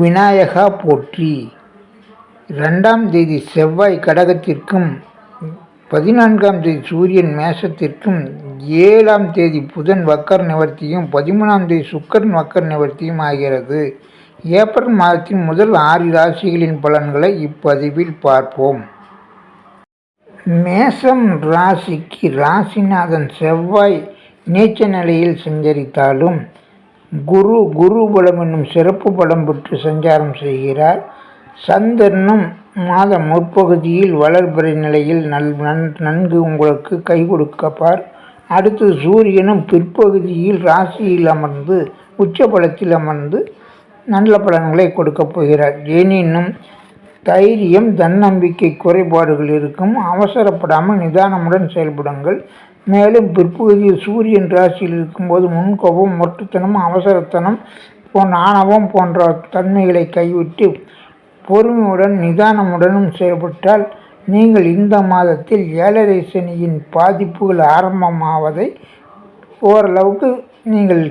விநாயகா போற்றி. ரெண்டாம் தேதி செவ்வாய் கடகத்திற்கும் பதினான்காம் தேதி சூரியன் மேஷத்திற்கும் ஏழாம் தேதி புதன் வக்கர் நிவர்த்தியும் பதிமூணாம் தேதி சுக்கரன் வக்கர் நிவர்த்தியும் ஆகிறது. ஏப்ரல் மாதத்தின் முதல் ஆறு ராசிகளின் பலன்களை இப்பதிவில் பார்ப்போம். மேசம் ராசிக்கு ராசிநாதன் செவ்வாய் நீச்ச நிலையில் சஞ்சரித்தாலும் குரு குரு பலம் என்னும் சிறப்பு பலம் பெற்று சஞ்சாரம் செய்கிறார். சந்திரனும் மாத முற்பகுதியில் வளர்பிறை நிலையில் நல் நன் நன்கு உங்களுக்கு கை கொடுக்கப்பார். அடுத்து சூரியனும் பிற்பகுதியில் ராசியில் அமர்ந்து உச்ச பலத்தில் அமர்ந்து நல்ல பலன்களை கொடுக்கப் போகிறார். எனினும் தைரியம் தன்னம்பிக்கை குறைபாடுகள் இருக்கும். அவசரப்படாமல் நிதானமுடன் செயல்படுங்கள். மேலும் பிற்பகுதியில் சூரியன் ராசியில் இருக்கும்போது முன்கோபம் மொட்டுத்தனம் அவசரத்தனம் போன்ற ஆணவம் போன்ற தன்மைகளை கைவிட்டு பொறுமையுடன் நிதானமுடனும் செயல்பட்டால் நீங்கள் இந்த மாதத்தில் ஏழரை சனியின் பாதிப்புகள் ஆரம்பமாவதை ஓரளவுக்கு நீங்கள்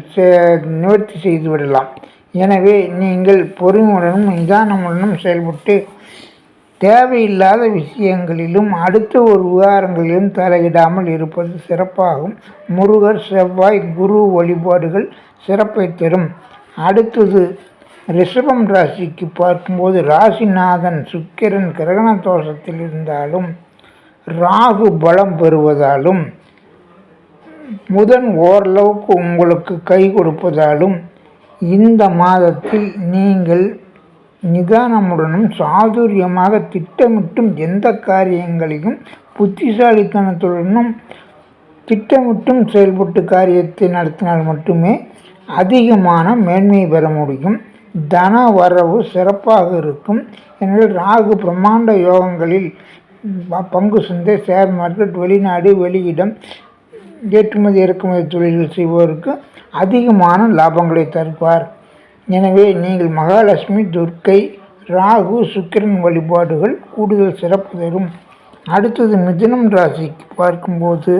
நிவர்த்தி செய்து விடலாம். எனவே நீங்கள் பொறுமையுடனும் நிதானமுடனும் செயல்பட்டு தேவையில்லாத விஷயங்களிலும் அடுத்த ஒரு விவகாரங்களிலும் தலையிடாமல் இருப்பது சிறப்பாகும். முருகர் செவ்வாய் குரு வழிபாடுகள் சிறப்பை தரும். அடுத்தது ரிஷபம் ராசிக்கு பார்க்கும்போது ராசிநாதன் சுக்கிரன் கிரகண தோஷத்தில் இருந்தாலும் ராகு பலம் பெறுவதாலும் முதன் ஓரளவுக்கு உங்களுக்கு கை கொடுப்பதாலும் இந்த மாதத்தில் நீங்கள் நிதானமுடனும் சாதுரியமாக திட்டமிட்டும் எந்த காரியங்களையும் புத்திசாலித்தனத்துடனும் திட்டமிட்டும் செயல்பட்டு காரியத்தை நடத்தினால் மட்டுமே அதிகமான மேன்மை பெற முடியும். தன வரவு சிறப்பாக இருக்கும். எனவே ராகு பிரம்மாண்ட யோகங்களில் பங்கு சந்தை ஷேர் மார்க்கெட் வெளிநாடு வெளியிடம் ஏற்றுமதி இறக்குமதி தொழில்கள் செய்வோருக்கு அதிகமான லாபங்களை தருவார். எனவே நீங்கள் மகாலட்சுமி துர்க்கை ராகு சுக்கிரன் வழிபாடுகள் கூடுதல் சிறப்பு தரும். அடுத்தது மிதுனம் ராசிக்கு பார்க்கும்போது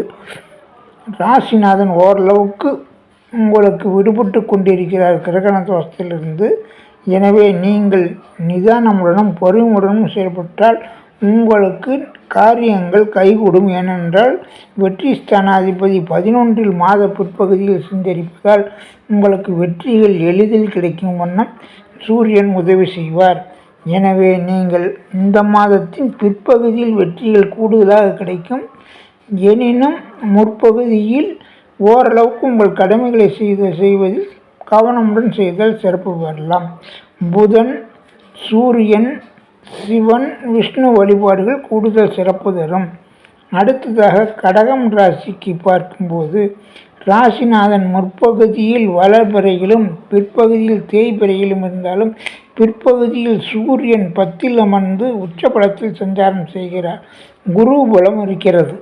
ராசிநாதன் ஓரளவுக்கு உங்களுக்கு விடுபட்டு கொண்டிருக்கிறார் கிரகண தோஷத்திலிருந்து. எனவே நீங்கள் நிதானமுடனும் பொறுமையுடனும் செயல்பட்டால் உங்களுக்கு காரியங்கள் கைகூடும் ஏனென்றால் வெற்றி ஸ்தானாதிபதி பதினொன்றில் மாத பிற்பகுதியில் சிந்தரிப்பதால் உங்களுக்கு வெற்றிகள் எளிதில் கிடைக்கும் வண்ணம் சூரியன் உதவி செய்வார். எனவே நீங்கள் இந்த மாதத்தின் பிற்பகுதியில் வெற்றிகள் கூடுதலாக கிடைக்கும். எனினும் முற்பகுதியில் ஓரளவுக்கு உங்கள் கடமைகளை செய்து செய்வதில் கவனமுடன் செய்தால் சிறப்பு பெறலாம். புதன் சூரியன் சிவன் விஷ்ணு வழிபாடுகள் கூடுதல் சிறப்பு தரும். அடுத்ததாக கடகம் ராசிக்கு பார்க்கும்போது ராசிநாதன் முற்பகுதியில் வளர்பிறையிலும் பிற்பகுதியில் தேய்பிறையிலும் இருந்தாலும் பிற்பகுதியில் சூரியன் பத்தில் அமர்ந்து உச்சபலத்தில் சஞ்சாரம் செய்கிறார். குரு பலம் இருக்கிறது.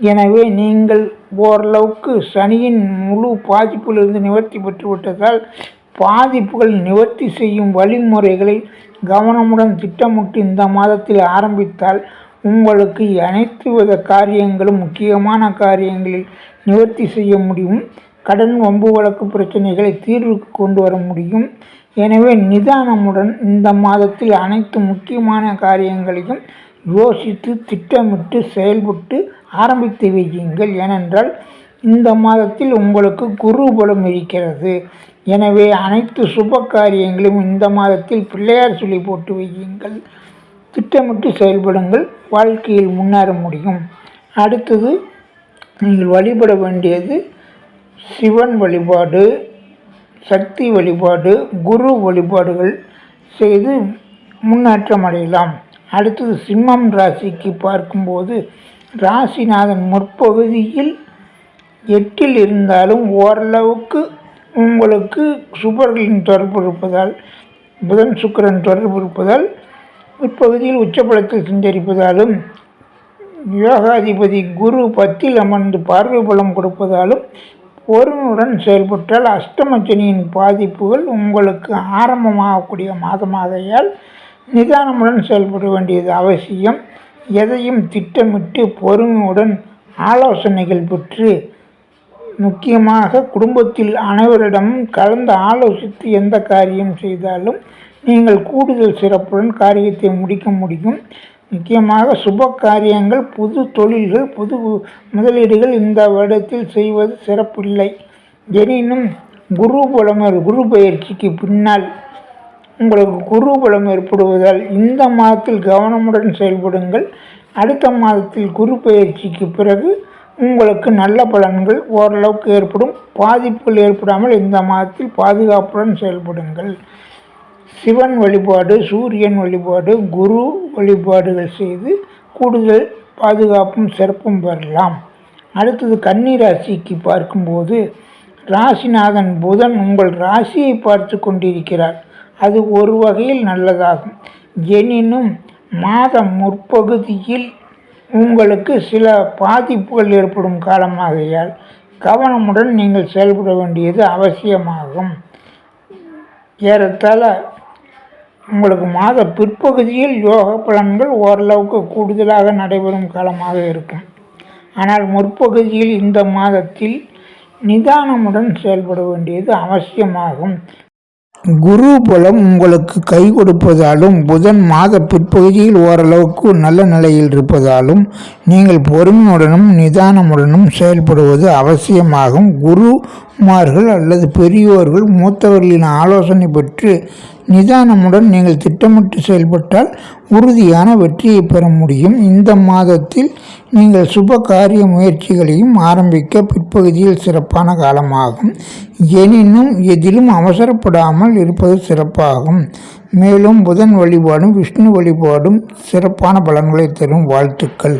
எனவே நீங்கள் ஓரளவுக்கு சனியின் முழு பாதிப்பிலிருந்து நிவர்த்தி பெற்று விட்டதால் பாதிப்புகள் நிவர்த்தி செய்யும் வழிமுறைகளை கவனமுடன் திட்டமிட்டு இந்த மாதத்தில் ஆரம்பித்தால் உங்களுக்கு அனைத்து வித காரியங்களும் முக்கியமான காரியங்களில் நிவர்த்தி செய்ய முடியும். கடன் வம்பு வழக்கு பிரச்சனைகளை தீர்வுக்கு கொண்டு வர முடியும். எனவே நிதானமுடன் இந்த மாதத்தில் அனைத்து முக்கியமான காரியங்களையும் யோசித்து திட்டமிட்டு செயல்பட்டு ஆரம்பித்து வையுங்கள். ஏனென்றால் இந்த மாதத்தில் உங்களுக்கு குரு பலம் இருக்கிறது. எனவே அனைத்து சுப காரியங்களும் இந்த மாதத்தில் பிள்ளையார் சொல்லி போட்டு வையுங்கள். திட்டமிட்டு செயல்படுங்கள். வாழ்க்கையில் முன்னேற முடியும். அடுத்தது நீங்கள் வழிபட வேண்டியது சிவன் வழிபாடு சக்தி வழிபாடு குரு வழிபாடுகள் செய்து முன்னேற்றம் அடையலாம். அடுத்தது சிம்மம் ராசிக்கு பார்க்கும்போது ராசிநாதன் முற்பகுதியில் எட்டில் இருந்தாலும் ஓரளவுக்கு உங்களுக்கு சுபர்களின் தொடர்பு இருப்பதால் புதன் சுக்கிரன் தொடர்பு இருப்பதால் இப்பகுதியில் உச்சபலத்தில் சஞ்சரிப்பதாலும் யோகாதிபதி குரு பத்தில் அமர்ந்து பார்வை பலம் கொடுப்பதாலும் பொறுமையுடன் செயல்பட்டால் அஷ்டமச்சனியின் பாதிப்புகள் உங்களுக்கு ஆரம்பமாகக்கூடிய மாதமாகையால் நிதானமுடன் செயல்பட வேண்டியது அவசியம். எதையும் திட்டமிட்டு பொறுமையுடன் ஆலோசனைகள் பெற்று முக்கியமாக குடும்பத்தில் அனைவரிடமும் கலந்து ஆலோசித்து எந்த காரியம் செய்தாலும் நீங்கள் கூடுதல் சிறப்புடன் காரியத்தை முடிக்க முடியும். முக்கியமாக சுப காரியங்கள் புது தொழில்கள் புது முதலீடுகள் இந்த வருடத்தில் செய்வது சிறப்பில்லை. எனினும் குரு பலம் குரு பயிற்சிக்கு பின்னால் உங்களுக்கு குரு பலம் ஏற்படுவதால் இந்த மாதத்தில் கவனமுடன் செயல்படுங்கள். அடுத்த மாதத்தில் குரு பயிற்சிக்கு பிறகு உங்களுக்கு நல்ல பலன்கள் ஓரளவுக்கு ஏற்படும். பாதிப்புகள் ஏற்படாமல் இந்த மாதத்தில் பாதுகாப்புடன் செயல்படுங்கள். சிவன் வழிபாடு சூரியன் வழிபாடு குரு வழிபாடுகள் செய்து கூடுதல் பாதுகாப்பும் சிறப்பும் பெறலாம். அடுத்தது கன்னி ராசிக்கு பார்க்கும்போது ராசிநாதன் புதன் உங்கள் ராசியை பார்த்து கொண்டிருக்கிறார். அது ஒரு வகையில் நல்லதாகும். எனினும் மாதம் முற்பகுதியில் உங்களுக்கு சில பாதிப்புகள் ஏற்படும் காலமாகையால் கவனமுடன் நீங்கள் செயல்பட வேண்டியது அவசியமாகும். ஏறத்தாழ உங்களுக்கு மாத பிற்பகுதியில் யோக பலன்கள் ஓரளவுக்கு கூடுதலாக நடைபெறும் காலமாக இருக்கும். ஆனால் முற்பகுதியில் இந்த மாதத்தில் நிதானமுடன் செயல்பட வேண்டியது அவசியமாகும். குரு பலம் உங்களுக்கு கை கொடுப்பதாலும் புதன் மாத பிற்பகுதியில் ஓரளவுக்கு நல்ல நிலையில் இருப்பதாலும் நீங்கள் பொறுமையுடனும் நிதானமுடனும் செயல்படுவது அவசியமாகும். குரு உமார்கள் அல்லது பெரியோர்கள் மூத்தவர்களின் ஆலோசனை பெற்று நிதானமுடன் நீங்கள் திட்டமிட்டு செயல்பட்டால் உறுதியான வெற்றியை பெற முடியும். இந்த மாதத்தில் நீங்கள் சுப காரிய முயற்சிகளையும் ஆரம்பிக்க பிற்பகுதியில் சிறப்பான காலமாகும். எனினும் எதிலும் அவசரப்படாமல் இருப்பது சிறப்பாகும். மேலும் புதன் வழிபாடும் விஷ்ணு வழிபாடும் சிறப்பான பலன்களை தரும் வாழ்த்துக்கள்.